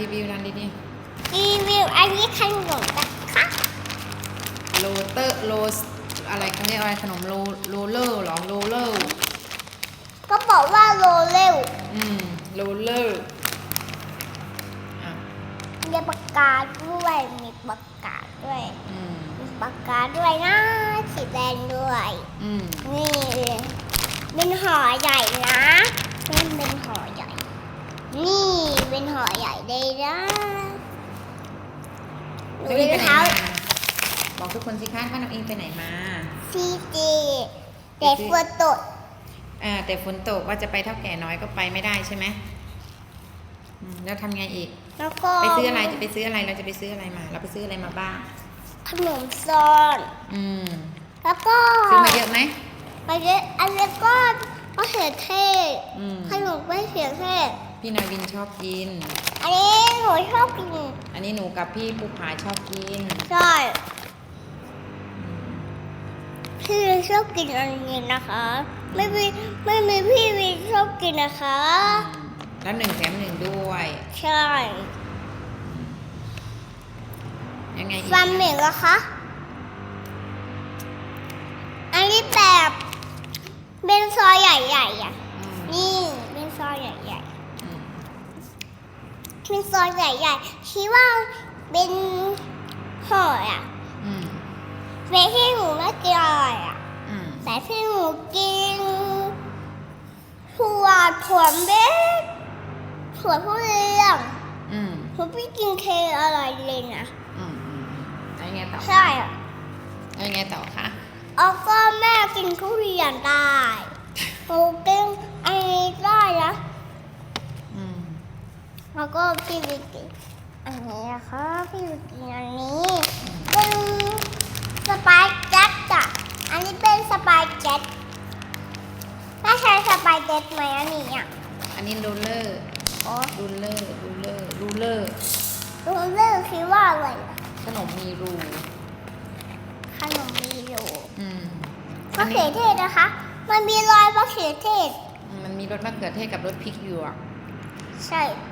รีวิวร้านดีรีวิวอันนี้ขนมนะคะๆโรเตอร์โรสอะไรเขาเรียกอะไรขนมโรโรเลอร์เหรอโรเลอร์ ก็บอกว่าโรเร็วอืมโรเลอร์อะมีปากกาด้วยมีปากกาด้วยอืมมีปากกาด้วยนะสีแดงด้วย อืม นี่เป็นห่อใหญ่นะเป็นเป็นห่อใหญ่ นี่เป็นห่อใหญ่เลยนะหนูน้องอิงไปรองไหนเท้ามาบอกทุกคนสิคะว่าน้องอิงไปไหนมาซีจีแต่ฝนตกอ่าแต่ฝนตกว่าจะไปเท่าแก่น้อยก็ไปไม่ได้ใช่ไหมอืมแล้วทำไงอีก แล้วก็ไปซื้ออะไรจะไปซื้ออะไรเราจะไปซื้ออะไรมา เราไปซื้ออะไรมาบ้าง ขนมซอน อืม แล้วก็ซื้อมาเยอะไหมไปเยอะอันนี้ก็มะเขือเทศอืม ขนมมะเขือเทศ พี่นาวินชอบกิน อันนี้หนูชอบกิน อันนี้หนูกับพี่ภูผาชอบกิน ใช่ พี่วินชอบกินอันนี้นะคะ ไม่มีไม่มีพี่วินชอบกินนะคะอืมแล้วหนึ่งแถมหนึ่งด้วย ใช่ ยังไงอีกฟันเหม็นเหรอคะ อันนี้แบบเป็นซอยใหญ่ๆอะ อืมนี่เป็นซอยใหญ่อืมๆ เป็นซอยใหญ่ๆคิดว่าเป็นห่ออะอืมเป็นที่หนูไม่กินอะไรอะ อืมแต่ที่หนูกินถั่วถั่วเม็ดถั่วผู้เรียงอืมหนูไม่กินเคอะไรเลยนะอืมอืมอืมแล้วยังไงต่อใช่อะแล้วยังไงต่อคะแล้วก็แม่กินทุเรียนได้หนูกินอันนี้ได้นะอืม แล้วก็พี่วิกกินอันนี้นะคะพี่วิกกินอันนี้เป็นสไปซ์เจ็ตอะอันนี้เป็นสไปซ์เจ็ตถ้าใช้สไปซ์เจ็ตไหมอันนี้อะอันนี้รูลเลอร์อ๋อรูลเลอร์รูลเลอร์รูลเลอร์รู้เรื่องคิดว่าอะไรอะขนมมีรูขนมมีอยู่อืมมะเขือเทศนะคะ มันมีรอยมะเขือเทศ มันมีรสมะเขือเทศกับรสพริกอยู่อะใช่อื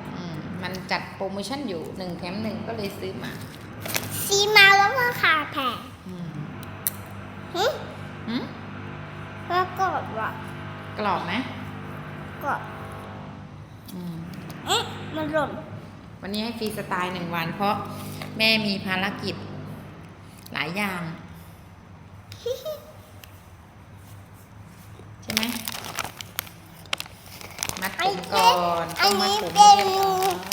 มมันจัดโปรโมชั่นอยู่หนึ่งแถมหนึ่งก็เลยซื้อมาซีมาแล้วราคาแพงอืมหึหืมแล้วก็แบบว่ากรอบไหมก็อืมเอ๊ะมันหล่นวันนี้ให้ฟรีสไตล์หนึ่งวัน เพราะแม่มีภารกิจ หลายอย่าง ใช่ไหมมัดผมก่อนต้องมัดผมให้เรียบร้อย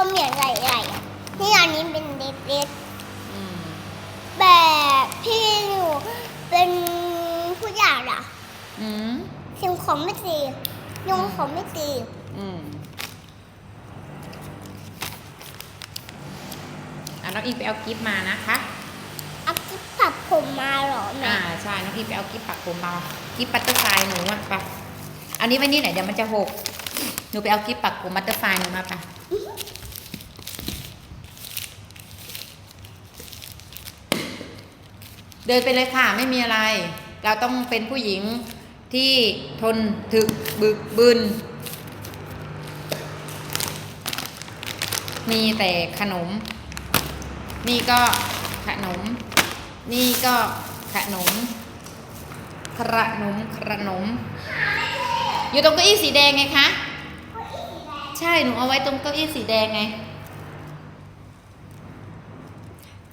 โซมอย่างใหญ่ๆอะนี่อันนี้เป็นเล็กอืมๆแบบพี่อยู่เป็นผู้ใหญ่อะอืมทิมของไม่ตียุงของไม่ตีอืมอะน้องอิงไปเอากิฟต์มานะคะ เอากิ๊บตัดผมมาเหรอแม่อ่าใช่น้องอิงไปเอากิฟต์ปักผมมากิฟต์บัตเตอร์ไฟล์หนูอะไปอันนี้ไว้นี่ไหนเดี๋ยวมันจะหกหนูไปเอากิฟต์ปักผมบัตเตอร์ไฟล์หนูมาไป เดินไปเลยค่ะไม่มีอะไร เราต้องเป็นผู้หญิงที่ทนถึกบึกบึน มีแต่ขนม นี่ก็ขนม นี่ก็ขนม ขนมขนม อยู่ตรงเก้าอี้สีแดงไงคะ ใช่ หนูเอาไว้ตรงเก้าอี้สีแดงไง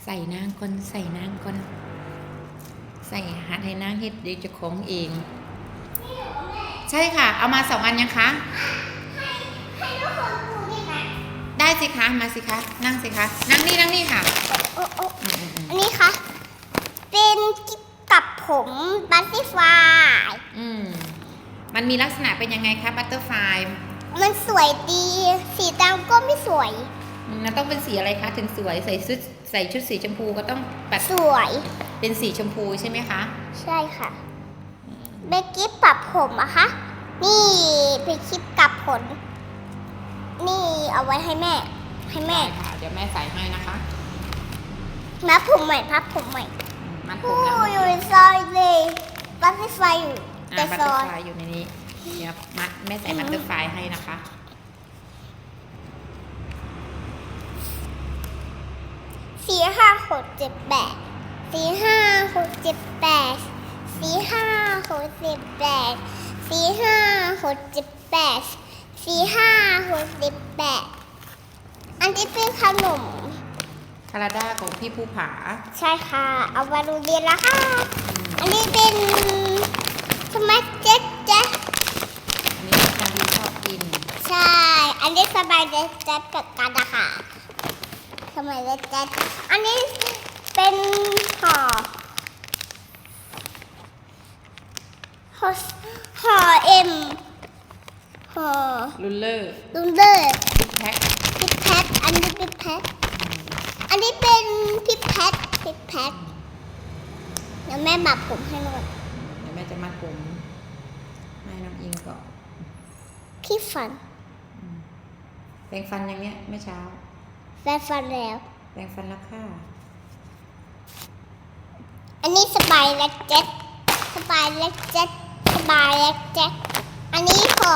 ใส่นางก่อนใส่นางก่อน ใส่หัดให้นางเฮ็ดเดี๋ยวเจะของเอง ใช่ค่ะ เอามาสองอันยังคะให้ทุกคนดูได้ไหมได้สิคะ มาสิคะ นั่งสิคะ นั่งนี่นั่งนี่ค่ะ โอ้โอ้อืมอืมอืมอันนี้ค่ะเป็นกิ๊บตัดผมบัตตี้ฟลายอืมมันมีลักษณะเป็นยังไงคะบัตเตอร์ไฟมันสวยดี สีดำก็ไม่สวย มันต้องเป็นสีอะไรคะ ถึงสวย ใส่ชุดใส่ชุดสีชมพูก็ต้องแบบสวย เป็นสีชมพูใช่ไหมคะ ใช่ค่ะเบกกี้ปรับผมอะคะ นี่เป็นคลิปกลับผล นี่เอาไว้ให้แม่ ให้แม่เดี๋ยวแม่ใส่ให้นะคะ มัดผมใหม่พับผมใหม่มัดผโอ้มอยู่ในซอยเลยบัตเตอร์ไฟอยู่แต่อ่าบัตเตออร์ไฟอยู่ในนี้ เดี๋ยวมัดแม่ใส่บัตเตอร์ไฟให้นะคะ สี่ห้าหกเจ็ดแปด สี่ห้าหกเจ็ดแปดสี่ห้าหกเจ็ดแปดสี่ห้าหกเจ็ดแปดสี่ห้าหกเจ็ดแปดอันนี้เป็นขนมคาราด้าของพี่ภูผา ใช่ค่ะ เอามาดูเรียนแล้วค่ะ อันนี้เป็นสมัครเจ็ดเจ็ดอันนี้อาจารย์ชอบกิน ใช่ อันนี้สบายเจ็ดเจ็ดกับกันนะคะสมัยเจ็ดเจ็ดอันนี้ เป็นห่อห่อห่อเอ็มห่อรุลเลอร์ลุนเดอร์พิกแพ็คพิกแพทอันนี้พิกแพทอันนี้เป็นพิกแพทพิกแพทเดี๋ยวแม่บับผมให้หน่อยเดี๋ยวแม่จะมัดผมให้น้องอิงก่อนพี่ฟันแปรงฟันยังเนี้ยเมื่อเช้าแฟนฟันแล้วแปรงฟันแล้วค่ะ อันนี้สบายเล็กเจ็ตสบายเล็กเจ็ตสบายเล็กเจ็ตอันนี้ขอ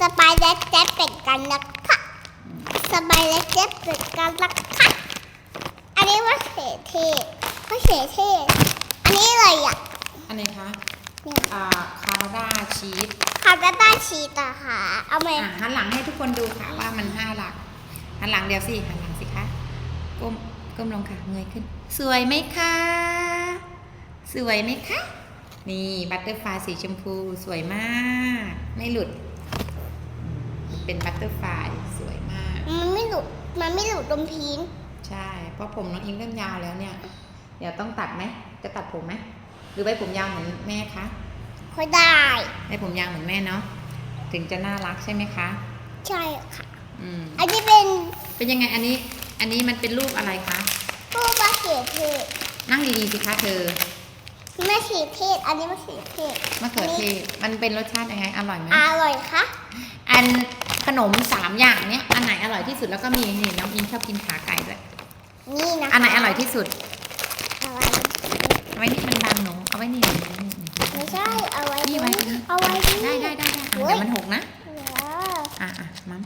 สบายเล็กเจ็ตเป็นกันนะคะสบายเล็กเจ็ตเป็นกันนะคะอันนี้ว่าเสเทศว่าเสเทศอันนี้อะไรอะอันไหนคะเนี่ยอ่าคาราด้าชีสคาร์ตาชีตาค่ะเอาไหมอะหันหลังให้ทุกคนดูค่ะว่ามันห้าหลักหันหลังเดี๋ยวสิหันหลังสิคะก้ม ก้มลงค่ะ เงยขึ้น สวยไหมคะ สวยไหมคะ นี่บัตเตอร์ฟลายสีชมพูสวยมาก ไม่หลุดอืมเป็นบัตเตอร์ฟลายสวยมาก มันไม่หลุด มันไม่หลุดตรงพีนใช่ เพราะผมน้องอิงเริ่มยาวแล้วเนี่ย เดี๋ยวต้องตัดไหม จะตัดผมไหม หรือไว้ผมยาวเหมือนแม่คะค่อยได้ไว้ผมยาวเหมือนแม่เนาะ ถึงจะน่ารักใช่ไหมคะ ใช่ค่ะ อืม อันนี้เป็น เป็นยังไงอันนี้ อันนี้มันเป็นรูปอะไรคะผู้มาเสียเทศนั่งดีๆสิคะเธอมะเขือเทศ อันนี้มะเขือเทศมะเขือเทศมันเป็นรสชาติยังไงอร่อยไหมอร่อยคะอันขนมสามอย่างเนี้ยอันไหนอร่อยที่สุดแล้วก็มีนี่น้องอิงชอบกินขาไก่ด้วยนี่นะคะอันไหนอร่อยที่สุดเอาไว้เอาไว้นี่มันดังหนูเอาไว้นี่นี่นี่นี่ไม่ใช่เอาไว้นี่ไว้นี่เอาไว้นี่ได้ได้ได้ได้อะโอ้ยเดี๋ยวมันหกนะเดี๋ยวอะอะมัม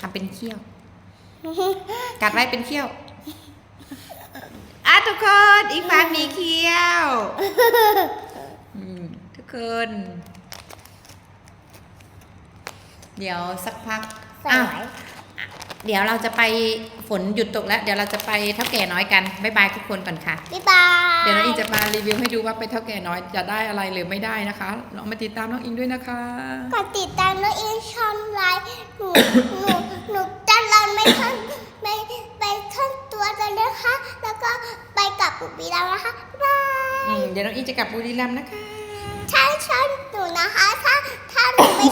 ทำเป็นเขี้ยว กัดไว้เป็นเขี้ยวอะทุกคนอีกฟางมีเขี้ยวอืมทุกคน เดี๋ยวสักพักสอ้าววยเดี๋ยวเราจะไปฝนหยุดตกแล้ว เดี๋ยวเราจะไปเท่าแก่น้อยกันบ๊ายบายทุกคนก่อนค่ะบ๊ายบายเดี๋ยวน้องอิงจะมารีวิวให้ดูว่าไปเท่าแก่น้อยจะได้อะไรหรือไม่ได้นะคะลองมาติดตามน้องอิงด้วยนะคะกดติดตามน้องอินช่องไลน์หนูหนูหนูจะรัน ไม่ทันไม่ไปท่อนตัวกันนะคะ แล้วก็ไปกับปุบปีแล้วนะคะบ๊ายบายอืมเดี๋ยวน้องอิงจะกลับบุรีรัมย์นะคะ ถ้าชอบหนูนะคะ ถ้าถ้าหนูไม่